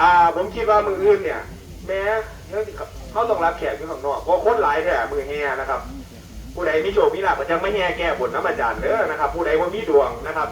อ่า ผมคิดว่ามืออื่นเนี่ย แม้เขาต้องรับแขกอยู่ข้างนอกเพราะคนหลายแท้มือแห่นะครับ ผู้ใดมีโชคมีลาภก็จะไม่แห่แก้บนน้ำอาจารย์เด้อนะครับ ผู้ใดว่ามีดวงนะครับ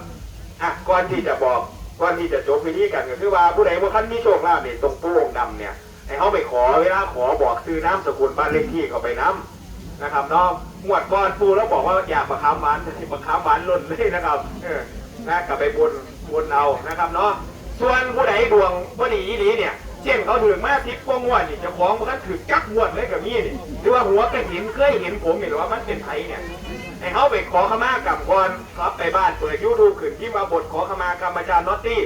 อะก่อนที่จะบอกก่อนที่จะจบพิธีกันก็คือว่าผู้ใดว่าคันมีโชคลาภเนี่ยตรงโป้งดำเนี่ยให้เขาไปขอเวลาขอบอกซื้อน้ำสกุลบ้านเลขที่เขาไปน้ำนะครับเนาะงวดก่อนปูแล้วบอกว่าอยากประคำหวานประคำหวานล่นเลยนะครับ เออนะกลับไปบนบนเอานะครับเนาะ ส่วนผู้ใดดวงบ่ดีอีหลีเนี่ย เช่นเขาถึงมาทิพย์กงวดนี่เจะของมันก็ถือจักงวดเลยกับมีนี่หรือว่าหัวกระหินเคยเห็นผมเห็นว่ามันเป็นไผเนี่ยให้เขาไปขอขมากรรมก่อนครับไปบ้านเปิดยูทูบขึ้นที่มาบทขอขมากรรมอาจารย์น็อตตี้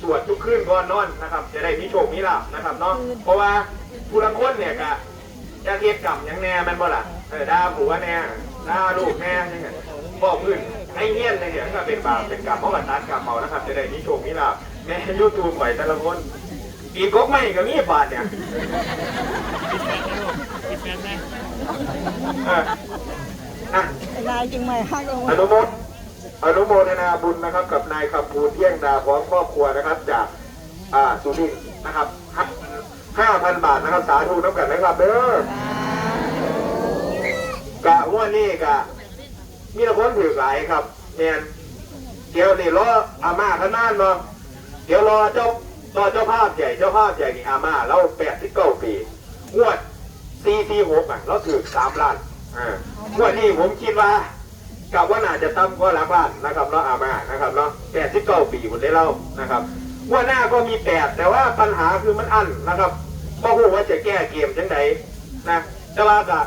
สวดทุกคืนก่อนนอนนะครับ จะได้มีโชคมีลาภนะครับเนาะเพราะว่าผู้ลังคนเนี่ยกะ จะเทียบกรรมหยังแน่แมันบ่ล่ะเออด่าผัวแน่ด่าลูกแน่ยังไงบอกพื้นให้เงี้ยนเลยเนี่ยก็เป็นบาปเป็นกรรมเพราะว่าตัดกรรมเอานะครับ จะได้มีโชคมีลาภ แม่ยูทูบปล่อยแต่ละคนอีกกกไม่ก็มีบาทเนี่ยคิดแฟนไหมเอออะลายจึงไม่ฮักเอาอนุโมทอนุโมทนาบุญนะครับ กับนายคำพูนเที่ยงดาพร้อมครอบครัวนะครับ จากอ่าสุรินทร์นะครับห้าพันบาทนะครับสาธุน้ำกันนะครับเด้อกะว่านี่กะ มีแต่คนถือหลายครับแมนเดี๋ยวนี่รออาม่าขนานเนาะ เดี๋ยวรอเจ้ารอเจ้าภาพใหญ่เจ้าภาพใหญ่นี่อาม่าเราแปดสิบเก้าปีงวดซีซีหกอะเราถือสามล้านอ่างวดนี้ผมคิดว่ากับว่าน่าจะตั้มก็หลักล้านนะครับเนาะอาม่านะครับเนาะแปดสิบเก้าปีคนได้เล่านะครับงวดหน้าก็มีแปดแต่ว่าปัญหาคือมันอั้นนะครับเพราะว่าจะแก้เกมจังไดนะแต่ว่าก็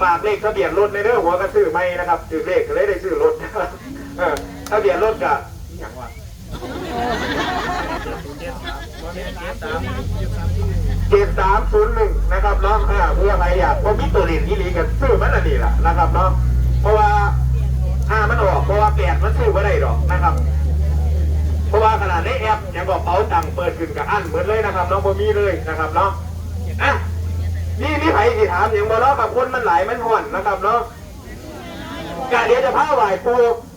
ฝากเลขทะเบียนรถในเรื่องหัวกระซื้อไม่นะครับถือเลขเลยได้ซื้อรถเออทะเบียนรถกะอย่างว่า เจ็ดสามศูนย์หนึ่งนะครับเนาะอ่าเพื่อใครอยากพอมิตัวเรียนที่ลีกันซื้อมันอันนี้แหละนะครับเนาะเพราะว่าอ่ามันออกเพราะว่าแปดมันซื้อไม่ได้หรอกนะครับ เพราะว่าขนาดในแอปยังบอกเป๋าตังเปิดขึ้นกับอันเหมือนเลยนะครับน้องบ่มีเลยนะครับเนาะอะนี่นี่ไผสิถามอย่างบ่เนาะกับคนมันหลายมันห่อนนะครับเนาะกะเดี๋ยวจะพาไหวปู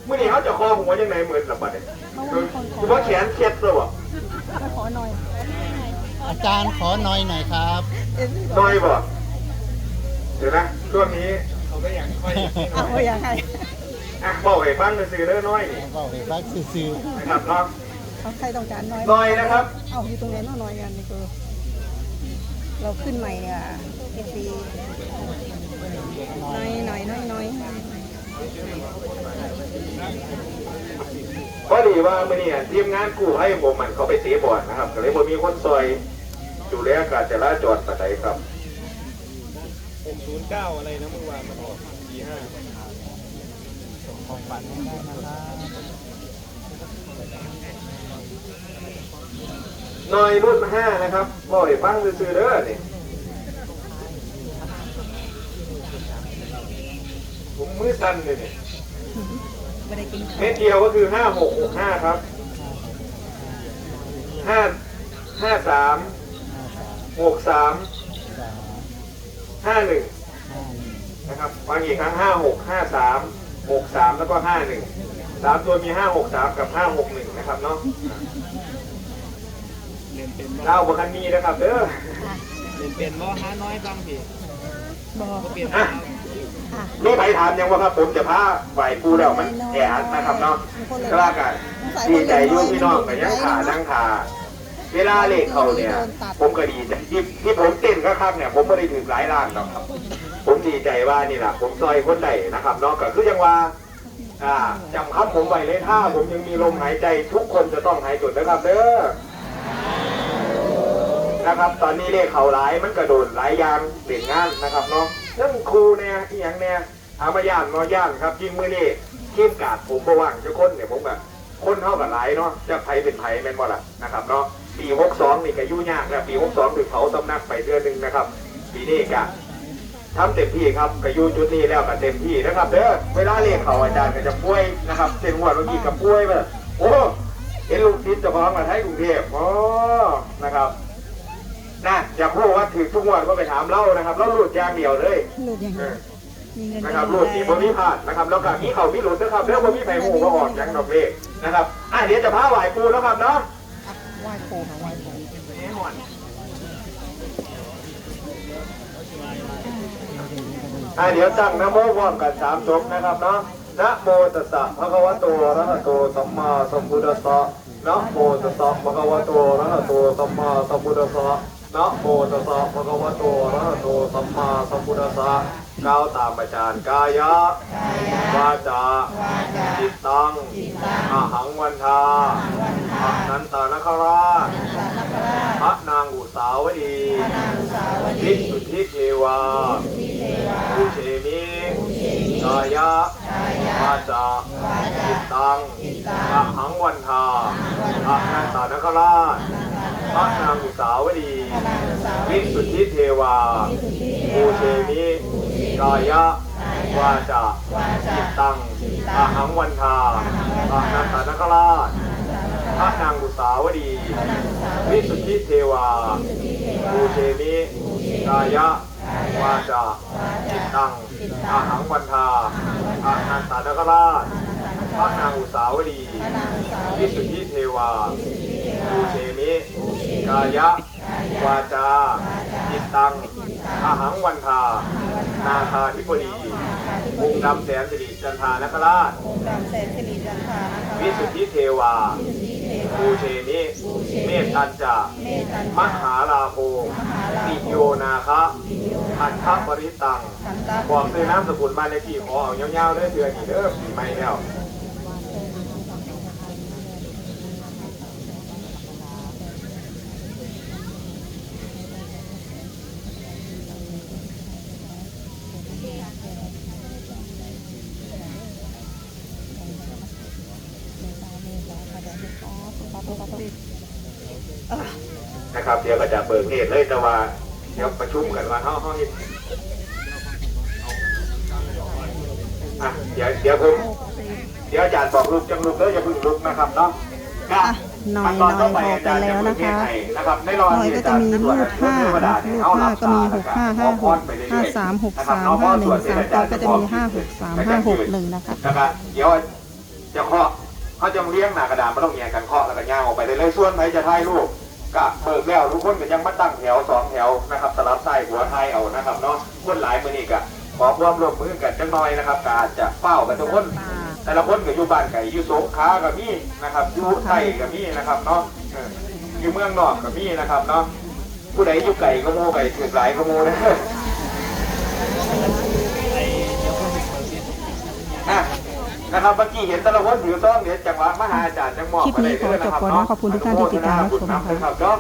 มื่อนี้เขาจะคอหัวยังไงเหมือนสับปะเนี่ย คือว่าแขนเคล็ดเลยว่ะมาขอหน่อยอาจารย์ขอหน่อยหน่อยครับเอ็นนี่น้อยบ่เดี๋ยวนะช่วงนี้เขาไม่อยากค่อยเอาอย่างไรอะบอกให้ฟังซื้อเด้อน้อยนี่บอกเลยว่าซื่อนะครับเนาะเขาใครต้องการน้อยน้อยนะครับเอาอยู่ตรงนี้น้อยกันนี่คือเราขึ้นใหม่เนี่ยเอฟีน้อยน้อยน้อยน้อย พอดีว่ามื่อนี้ทีมงานกู้ให้ผมมันเขาไปเตะบอลนะครับก็เลยผมมีคนซอยดูแลการจราจรปานใดครับ609 อะไรนะเมื่อวานมันออก45ๆของฝันไม่ได้นะครับน้อยรุ่นห้านะครับบอกให้ฟังซื้อๆเด้อนี่ผมมือสั่นเลยเนี่ย ไม่ได้กินข้าวเม็ดเดียวก็คือห้าหกหกห้าครับห้าห้าสามหกสามห้าหนึ่งนะครับฟังอีกครั้งห้าหกห้าสามหกสามแล้วก็ห้าหนึ่งสามตัวมีห้าหกสามกับห้าหกหนึ่งนะครับเนาะเล่นเป็นบ่เล่าบคันมีนะครับเด้อเล่นเป็นบ่หาน้อยบางทีบอกบ่เปลี่ยนอะอะ นี่ไปถามยังว่าครับผมจะพาไหวปูแล้วมันแออัดนะครับเนาะก็ว่ากันดีใจอยุ่พี่น้องกันยังขานั่งขาเวลาเลขเขาเนี่ย ผมก็ดีใจที่ที่ผมเต้นก็ครับเนี่ย ผมไม่ได้ถึงหลายล้านหรอกครับ ผมดีใจว่านี่แหละผมซอยคนใดนะครับเนาะก็คือยังว่าอ่าจำคำผมไว้เลยถ้าผมยังมีลมหายใจทุกคนจะต้องหายจดนะครับเด้อนะครับ ตอนนี้เลขเขาหลายมันกระโดดหลายอย่างเปลี่ยนงานนะครับเนาะ เรื่งครูเนี่ยอีหยังเนี่ยอามาย่านมอย่านครับจริงมือนี่ทีมกาดผมบ่ว่างจะคนเนี่ยผมแบบคนเท่ากับหลายเนาะจะไผเป็นไผแม่นบ่ล่ะนะครับเนาะปีหกสองนี่ก็ยุ่งยากแล้วปีหกสองถึงเผาตำนักไปเดือนหนึ่งนะครับ ปีนี้กะทำเต็มที่ครับกระยูจุดนี้แล้วก็เต็มที่นะครับเด้อเวลาเรียกเขาอาจารย์ก็จะป่วยนะครับเส้นหัวเมื่อกี้กับป่วยไปโอ้เห็นลูกศิษย์เจะพ้าของมาไทยกรุงเทพอ๋อนะครับนะอย่าพูดว่าถือ ทุกงวันก็ไปถามเล่านะครับเล่าหลุดอย่างเดียวเลยหลุดอย่างเอนี้อมีเงินนะครับหลุดนี่บ่มีพลาดนะครับแล้วก็มีเขามีหลุดนะครับแล้วบ่มีไผหูมาออกอย่างดอกเลขนะครับอะเดี๋ยวจะพาไหวปูแล้วครับเนาะไหว้ปู่ค่ะไหว้ปู่นี่หอนอะเดี๋ยวตั้งนะโมพร้อมกันสามจบนะครับเนาะนะโมตัสสะภะคะวะโตอะระหะโตสัมมาสัมพุทธัสสะ นะโมตัสสะภะคะวะโตอะระหะโตสัมมาสัมพุทธัสสะนะโมตัสสะภะคะวะโตอะระหะโตสัมมาสัมพุทธัสสะก้าวตามอาจารย์กายะวาจาจิตตังอาหังวันทาอะนันตานคราชพระนางอุสาวดีทิสุทธิเทวาภูเชมิกายะวาจาจิตตัง อาหังวันทาอะนันตานคราชพระนางอุสาวดี วิสุทธิเทวาภูเชมิกายะวาจาจิตตังอาหังวันทาอานันตนคราชพระนางอุสาวดี วิสุทธิเทวาภูเชมิกายะวาจาจิตตังอาหังวันทาอานันตนคราช พระนางอุสาวดีวิสุทธิเทวาภูเชมิ กายะ วาจาจิตตังอาหังวันทา นาคาธิบดีมุงดำแสนสิริจันทานคราชองค์ดำแสนสิริจันทรานะคะวิสุทธิเทวาภูเชมิเมตตันจาเมตตันมหาลาโภติโยนาคะอันทปริตังขันตาบอกซื้อน้ำสกุลบ้านเลขที่ขอเอาเงาวๆเด้อเดือนนี้เด้อปีใหม่แล้ว เดี๋ยวก็จะเบิกเหตุเลยแต่ว่าเดี๋ยวประชุมกันว่าเฮาเฮาเฮ็ดอะเดี๋ยวเดี๋ยวผมเดี๋ยวอาจารย์บอกลุกจังลุกเด้ออย่าเพึ่งลุกนะครับเนาะก็อะหน่อยหน่อยบอกกันแล้วนะคะนะครับในรอบหน่อยก็จะมีรูดห้ารูดห้าก็มีหกห้าห้าหกห้าสามหกสามห้าหนึ่งสามตัวก็จะมีห้าหกสามห้าหกหนึ่งนะคะนะครับเดี๋ยวจะเคาะเขาจะเลี้ยงหน้ากระดานไม่ต้องแย่งกันเคาะแล้วก็ย่างออกไปเลยเลยส่วนไหนจะถ่ายรูป กะเบิกแล้วทุกคนก็ยังมาตั้งแถวสองแถวนะครับสลับไส้หัวไทยเอานะครับเนาะคนหลายมือนี่กะขอความร่วมมือกันจังน่อยนะครับกอาจจะเฝ้ากันทุกคนแต่ละคนก็อยู่บ้านไก่อยู่สงขลากับมี่นะครับอยู่ไทยกับมี่นะครับเนาะอยู่เมืองนอกกับมี่นะครับเนาะผู้ใดอยู่ไก่ก็โมไก่ถือหลายก็โมนะ นะครับเมื่อกี้เห็นแต่ละคนถือต้องเดี๋ยวจังหวะมหาอาจารย์จังหมอบคลิปนี้ขอจบก่อนนะขอบคุณทุกท่านที่ติดตามรับชมนะคะนะครับเนาะ